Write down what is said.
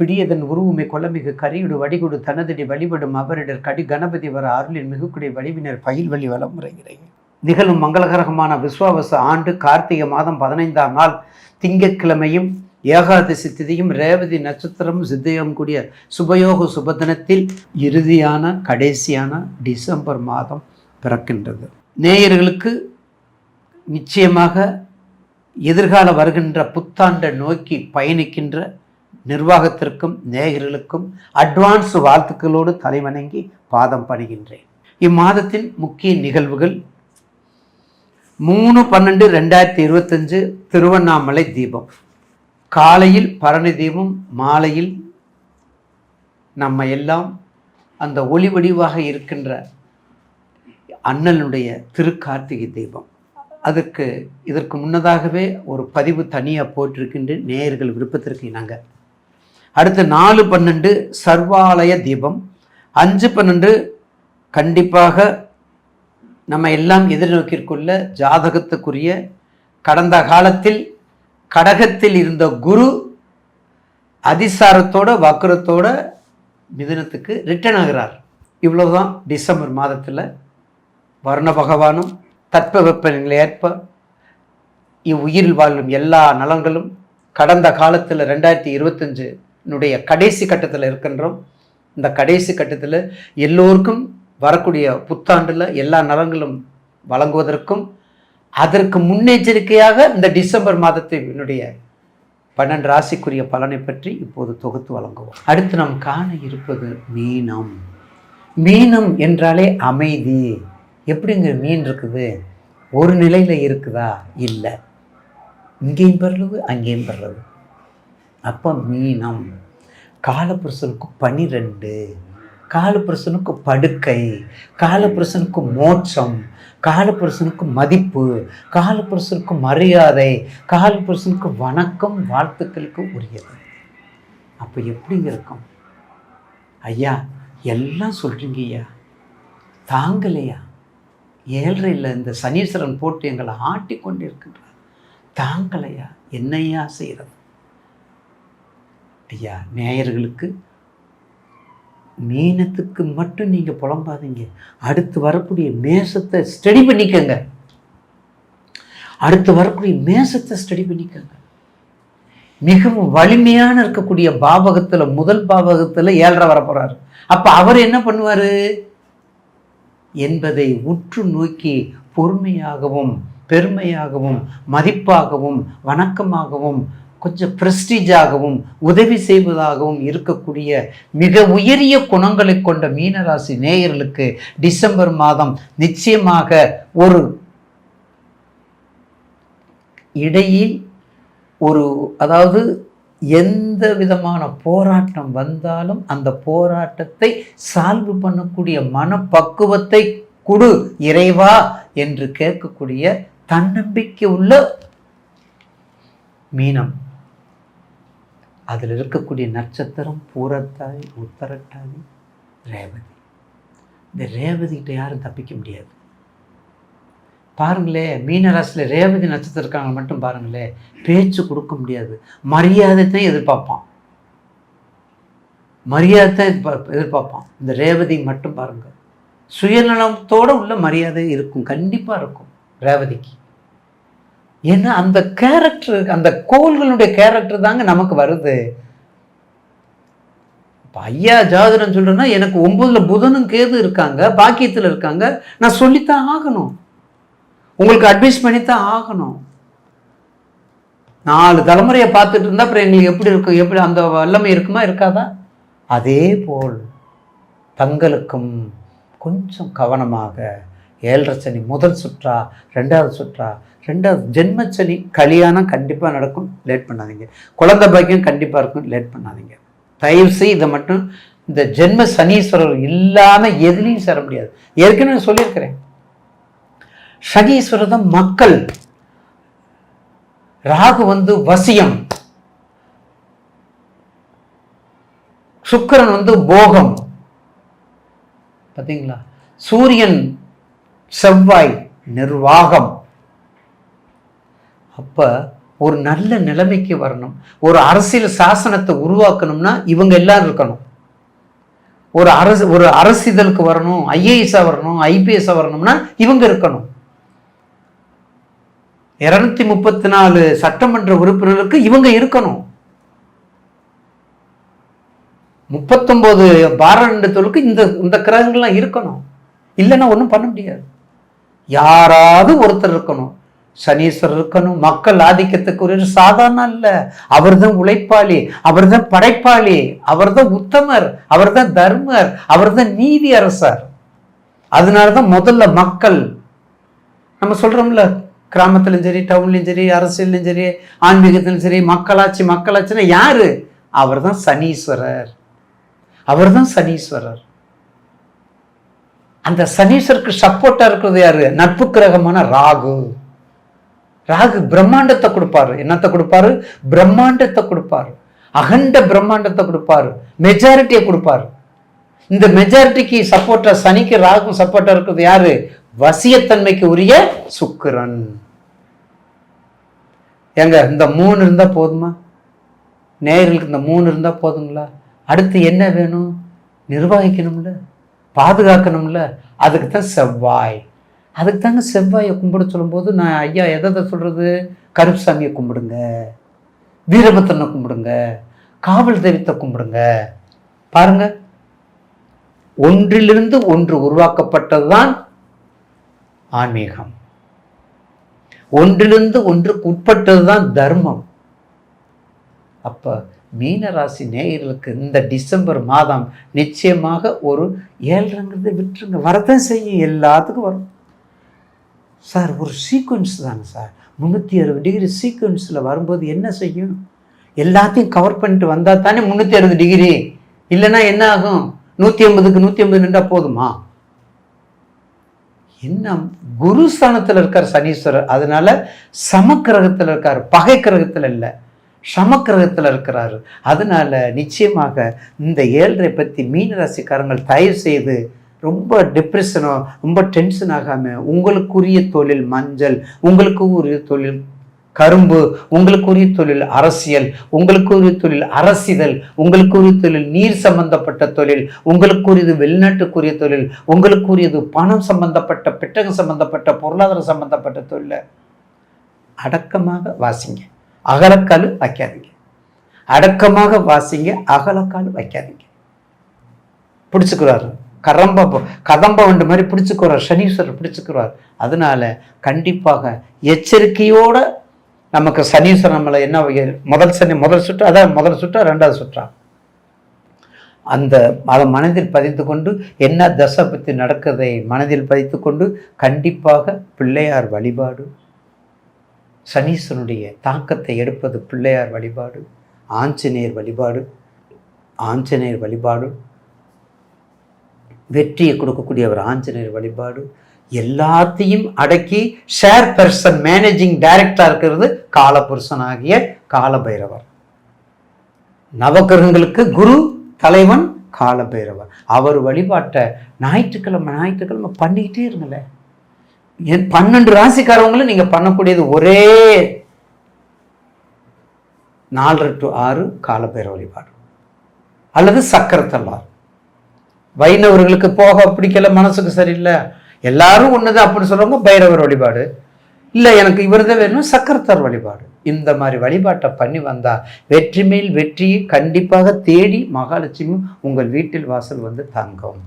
பிடியதன் உருவுமை கொலமிகு கரியுடு வடிகுடு தனதடி வழிபடும் அவரிடர் கடி கணபதி வர அருளின் மிகுக்குடி வடிவினர் பயில் வழி வளமுறைகிறேன் நிகழும் மங்களகரகமான விஸ்வாவச ஆண்டு கார்த்திகை மாதம் பதினைந்தாம் நாள் திங்கட்கிழமையும் ஏகாதசி திதியும் ரேவதி நட்சத்திரம் சித்தியம் கூடிய சுபயோக சுபதினத்தில் இறுதியான கடைசியான டிசம்பர் மாதம் பிறக்கின்றது. நேயர்களுக்கு நிச்சயமாக எதிர்கால வருகின்ற புத்தாண்டை நோக்கி பயணிக்கின்ற நிர்வாகத்திற்கும் நேயர்களுக்கும் அட்வான்ஸ் வாழ்த்துக்களோடு தலைவணங்கி பாதம் பணிகின்றேன். இம்மாதத்தின் முக்கிய நிகழ்வுகள் மூணு பன்னெண்டு ரெண்டாயிரத்தி இருபத்தஞ்சு திருவண்ணாமலை தீபம். காலையில் பரணி தீபம் மாலையில் நம்ம எல்லாம் அந்த ஒளி வடிவாக இருக்கின்ற அண்ணனுடைய திருக்கார்த்திகை தீபம். அதற்கு இதற்கு முன்னதாகவே ஒரு பதிவு தனியாக போட்டிருக்கின்ற நேயர்கள் விருப்பத்திற்கு இணங்க. அடுத்து நாலு பன்னெண்டு சர்வாலய தீபம். அஞ்சு பன்னெண்டு கண்டிப்பாக நம்ம எல்லாம் எதிர்நோக்கிற்குள்ள ஜாதகத்துக்குரிய கடந்த காலத்தில் கடகத்தில் இருந்த குரு அதிசாரத்தோட வக்கரத்தோட மிதுனத்துக்கு ரிட்டர்ன் ஆகிறார். இவ்வளோதான் டிசம்பர் மாதத்தில் வர்ண பகவானும் தட்பவெப்பநிலை ஏற்ப இவ்வுயிரில் வாழும் எல்லா நலங்களும் கடந்த காலத்தில் ரெண்டாயிரத்தி இருபத்தஞ்சு என்னுடைய கடைசி கட்டத்தில் இருக்கின்றோம். இந்த கடைசி கட்டத்தில் எல்லோருக்கும் வரக்கூடிய புத்தாண்டில் எல்லா நலங்களும் வழங்குவதற்கும் அதற்கு முன்னெச்சரிக்கையாக இந்த டிசம்பர் மாதத்தினுடைய பன்னெண்டு ராசிக்குரிய பலனை பற்றி இப்போது தொகுத்து வழங்குவோம். அடுத்து நாம் காண இருப்பது மீனம். மீனம் என்றாலே அமைதி. எப்படிங்க மீன் இருக்குது? ஒரு நிலையில் இருக்குதா? இல்லை. இங்கேயும் பெறலது அங்கேயும் பெறலது அப்போ மீனம் காலபுருஷனுக்கு பனிரெண்டு காலபுருஷனுக்கு படுக்கை காலபுருஷனுக்கு மோட்சம் காலபுருஷனுக்கு மதிப்பு காலபுருஷனுக்கு மரியாதை காலபுருஷனுக்கு வணக்கம் வாழ்த்துக்களுக்கு உரியது. அப்போ எப்படிங்க இருக்கும்? ஐயா எல்லாம் சொல்கிறீங்க ஐயா. தாங்கலையா? ஏழ்றையில் இந்த சனீஸ்வரன் போட்டு எங்களை ஆட்டி கொண்டு இருக்கின்றார் தாங்கலையா? என்னையா செய்கிறது ஐயா நேயர்களுக்கு மீனத்துக்கு மட்டும் நீங்கள் புலம்பாதீங்க. அடுத்து வரக்கூடிய மேசத்தை ஸ்டடி பண்ணிக்கங்க. அடுத்து வரக்கூடிய மேசத்தை ஸ்டடி பண்ணிக்கங்க. மிகவும் வலிமையான இருக்கக்கூடிய பாவகத்தில் முதல் பாவகத்தில் ஏழரை வரப்போறாரு அப்போ அவர் என்ன பண்ணுவார்? என்பதை உற்று நோக்கி பொறுமையாகவும் பெருமையாகவும் மதிப்பாகவும் வணக்கமாகவும் கொஞ்சம் பிரஸ்டீஜாகவும் உதவி செய்வதாகவும் இருக்கக்கூடிய மிக உயரிய குணங்களை கொண்ட மீனராசி நேயர்களுக்கு டிசம்பர் மாதம் நிச்சயமாக ஒரு இடையில் ஒரு அதாவது எந்த விதமான போராட்டம் வந்தாலும் அந்த போராட்டத்தை சால்வ் பண்ணக்கூடிய மனப்பக்குவத்தை கொடு இறைவா என்று கேட்கக்கூடிய தன்னம்பிக்கை உள்ள மீனம். அதில் இருக்கக்கூடிய நட்சத்திரம் பூரத்தாதி உத்தரட்டாதி ரேவதி. இந்த ரேவதிகிட்ட யாரும் தப்பிக்க முடியாது. பாருங்களே மீனராசியில் ரேவதி நட்சத்திரம் இருக்காங்க மட்டும் பாருங்களே பேச்சு கொடுக்க முடியாது. மரியாதை தான் எதிர்பார்ப்பான். மரியாதை தான் எதிர்பார்ப்பான். இந்த ரேவதி மட்டும் பாருங்கள் சுயநலத்தோடு உள்ள மரியாதை இருக்கும். கண்டிப்பாக இருக்கும் ரேவதிக்கு. ஏன்னா அந்த கேரக்டர் அந்த கோள்களுடைய கேரக்டர் தாங்க நமக்கு வருது. இப்போ ஐயா ஜாதகம் சொல்கிறேன்னா எனக்கு ஒம்பதுல புதனும் கேது இருக்காங்க பாக்கியத்தில் இருக்காங்க நான் சொல்லித்தான் ஆகணும். உங்களுக்கு அட்வைஸ் பண்ணித்தான் ஆகணும். நாலு தலைமுறையை பார்த்துட்டு இருந்தால் அப்புறம் எங்களுக்கு எப்படி இருக்கும் எப்படி அந்த வல்லமை இருக்குமா இருக்காதா? அதே போல் தங்களுக்கும் கொஞ்சம் கவனமாக ஏழரை சனி முதல் சுற்றா ரெண்டாவது சுற்றா ரெண்டாவது ஜென்மச்சனி கல்யாணம் கண்டிப்பாக நடக்கும் லேட் பண்ணாதீங்க. குழந்தை பாக்கியம் கண்டிப்பாக இருக்கும் லேட் பண்ணாதீங்க. தயவு செய் இதை மட்டும் இந்த ஜென்ம சனீஸ்வரர் இல்லாமல் எதுலேயும் சேர முடியாது. ஏற்கனவே சொல்லியிருக்கிறேன். சனீஸ்வரர் தான் மக்கள். ராகு வந்து வசியம். சுக்கிரன் வந்து போகம். பார்த்தீங்களா சூரியன் செவ்வாய் நிர்வாகம். அப்ப ஒரு நல்ல நிலைமைக்கு வரணும். ஒரு அரசியல் சாசனத்தை உருவாக்கணும்னா இவங்க எல்லாரும் இருக்கணும். ஒரு அரசு ஒரு அரசிதழுக்கு வரணும் ஐஏஎஸ்ஸாக வரணும் ஐபிஎஸ்ஸாக வரணும்னா இவங்க இருக்கணும். இருநூத்தி முப்பத்தி நாலு சட்டமன்ற உறுப்பினர்களுக்கு இவங்க இருக்கணும். முப்பத்தொம்போது பாராளுமன்றத்திற்கு இந்த இந்த கிரகங்கள்லாம் இருக்கணும். இல்லைன்னா ஒன்றும் பண்ண முடியாது. யாராவது ஒருத்தர் இருக்கணும். சனீஸ்வரர் இருக்கணும். மக்கள் ஆதிக்கத்துக்கு ஒரு சாதாரண அல்ல. அவர்தான் உழைப்பாளி அவர்தான் படைப்பாளி அவர்தான் உத்தமர் அவர்தான் தர்மர் அவர்தான் நீதி அரசர். அதனாலதான் முதல்ல மக்கள் நம்ம சொல்றோம்ல கிராமத்துலையும் சரி டவுன்லையும் சரி அரசியல்லையும் சரி ஆன்மீகத்திலும் சரி மக்களாட்சி மக்களாட்சின்னா யாரு? அவர்தான் சனீஸ்வரர். அவர்தான் சனீஸ்வரர். அந்த சனீஸ்வருக்கு சப்போர்ட்டாக இருக்கிறது யாரு? நட்பு கிரகமான ராகு. ராகு பிரம்மாண்டத்தை கொடுப்பாரு. என்னத்தை கொடுப்பாரு? பிரம்மாண்டத்தை கொடுப்பாரு. அகண்ட பிரம்மாண்டத்தை கொடுப்பாரு. மெஜாரிட்டியை கொடுப்பாரு. இந்த மெஜாரிட்டிக்கு சப்போர்ட்டா சனிக்கு ராகும் சப்போர்ட்டா இருக்கிறது யாரு? வசியத்தன்மைக்கு உரிய சுக்கிரன். ஏங்க இந்த மூணு இருந்தா போதுமா? நேயர்களுக்கு இந்த மூணு இருந்தா போதுங்களா? அடுத்து என்ன வேணும்? நிர்வகிக்கணும்ல? பாதுகாக்கணும்ல? அதுக்கு தான் செவ்வாய். அதுக்கு தாங்க செவ்வாயை கும்பிட சொல்லும்போது நான் ஐயா எதை எதை சொல்கிறது கருப்புசாமியை கும்பிடுங்க. வீரபத்திரனை கும்பிடுங்க. காவல் தெய்வத்தை கும்பிடுங்க. பாருங்க. ஒன்றிலிருந்து ஒன்று உருவாக்கப்பட்டதுதான் ஆன்மீகம். ஒன்றிலிருந்து ஒன்றுக்கு உட்பட்டதுதான் தர்மம். அப்போ மீனராசி நேயர்களுக்கு இந்த டிசம்பர் மாதம் நிச்சயமாக ஒரு ஏழ்றங்கிறத விட்டுருங்க. வரதான் செய்யும். எல்லாத்துக்கும் வரும். சார் ஒரு சீக்வன்ஸ் தானே சார். முந்நூற்றி அறுபது டிகிரி சீக்வன்ஸில் வரும்போது என்ன செய்யும்? எல்லாத்தையும் கவர் பண்ணிட்டு வந்தால் தானே முந்நூற்றி அறுபது டிகிரி இல்லைன்னா என்ன ஆகும்? நூற்றி ஐம்பதுக்கு நூற்றி ஐம்பது நின்றா போதுமா? என்ன குரு ஸ்தானத்தில் இருக்கார் சனீஸ்வரர். அதனால சமக்கிரகத்தில் இருக்கார். பகை கிரகத்தில் இல்லை. சமக்கிரகத்தில் இருக்கிறாரு. அதனால நிச்சயமாக இந்த ஏழரை பற்றி மீனராசிக்காரங்கள் தயவு செய்து ரொம்ப டிப்ரெஷனோ ரொம்ப டென்ஷன் ஆகாமல் உங்களுக்குரிய தொழில் மஞ்சள் உங்களுக்கு உரிய தொழில் கரும்பு உங்களுக்குரிய தொழில் அரசியல் உங்களுக்குரிய தொழில் அரசிதழ் உங்களுக்குரிய தொழில் நீர் சம்பந்தப்பட்ட தொழில் உங்களுக்குரியது வெளிநாட்டுக்குரிய தொழில் உங்களுக்குரியது பணம் சம்பந்தப்பட்ட பெட்டகம் சம்பந்தப்பட்ட பொருளாதாரம் சம்பந்தப்பட்ட தொழிலை அடக்கமாக வாசிங்க. அகலக்கால் வைக்காதீங்க. அடக்கமாக வாசிங்க அகலக்கால் வைக்காதீங்க. பிடிச்சுக்கிறாரு கரம்ப கதம்ப வண்டு மாதிரி பிடிச்சிக்கிறார் சனீஸ்வரர் பிடிச்சுக்கிறார். அதனால கண்டிப்பாக எச்சரிக்கையோடு நமக்கு சனீஸ்வரன் நம்மளை என்ன முதல் சனி முதல் சுற்று அதான் முதல் சுற்றா ரெண்டாவது சுற்றா. அந்த அதை மனதில் பதித்து கொண்டு என்ன தசை பற்றி நடக்கிறதை மனதில் பதித்து கொண்டு கண்டிப்பாக பிள்ளையார் வழிபாடு சனீஸ்வரனுடைய தாக்கத்தை எடுப்பது பிள்ளையார் வழிபாடு ஆஞ்சநேயர் வழிபாடு ஆஞ்சநேயர் வழிபாடு வெற்றியை கொடுக்கக்கூடிய ஒரு ஆஞ்சநேயர் வழிபாடு. எல்லாத்தையும் அடக்கி ஷேர் பர்சன் மேனேஜிங் டைரக்டரா இருக்கிறது காலபுருஷன் ஆகிய காலபைரவர். நவகிரகங்களுக்கு குரு தலைவன் காலபைரவர். அவர் வழிபாட்டை ஞாயிற்றுக்கிழமை ஞாயிற்றுக்கிழமை பண்ணிக்கிட்டே இருங்களேன் என் பன்னெண்டு ராசிக்காரவங்களும் நீங்கள் பண்ணக்கூடியது ஒரே நாலரை டு ஆறு காலபைரவ வழிபாடு. அல்லது சக்கரத்தல்லார். வைணவர்களுக்கு போக பிடிக்கல மனசுக்கு சரியில்லை. எல்லாரும் தான் அப்படின்னு சொல்லுவாங்க பைரவர் வழிபாடு. இல்லை எனக்கு இவர் தான் வேணும் சக்கரத்தார் வழிபாடு. இந்த மாதிரி வழிபாட்டை பண்ணி வந்தா வெற்றி மேல் வெற்றியை கண்டிப்பாக தேடி மகாலட்சுமி உங்கள் வீட்டில் வாசல் வந்து தங்கும்.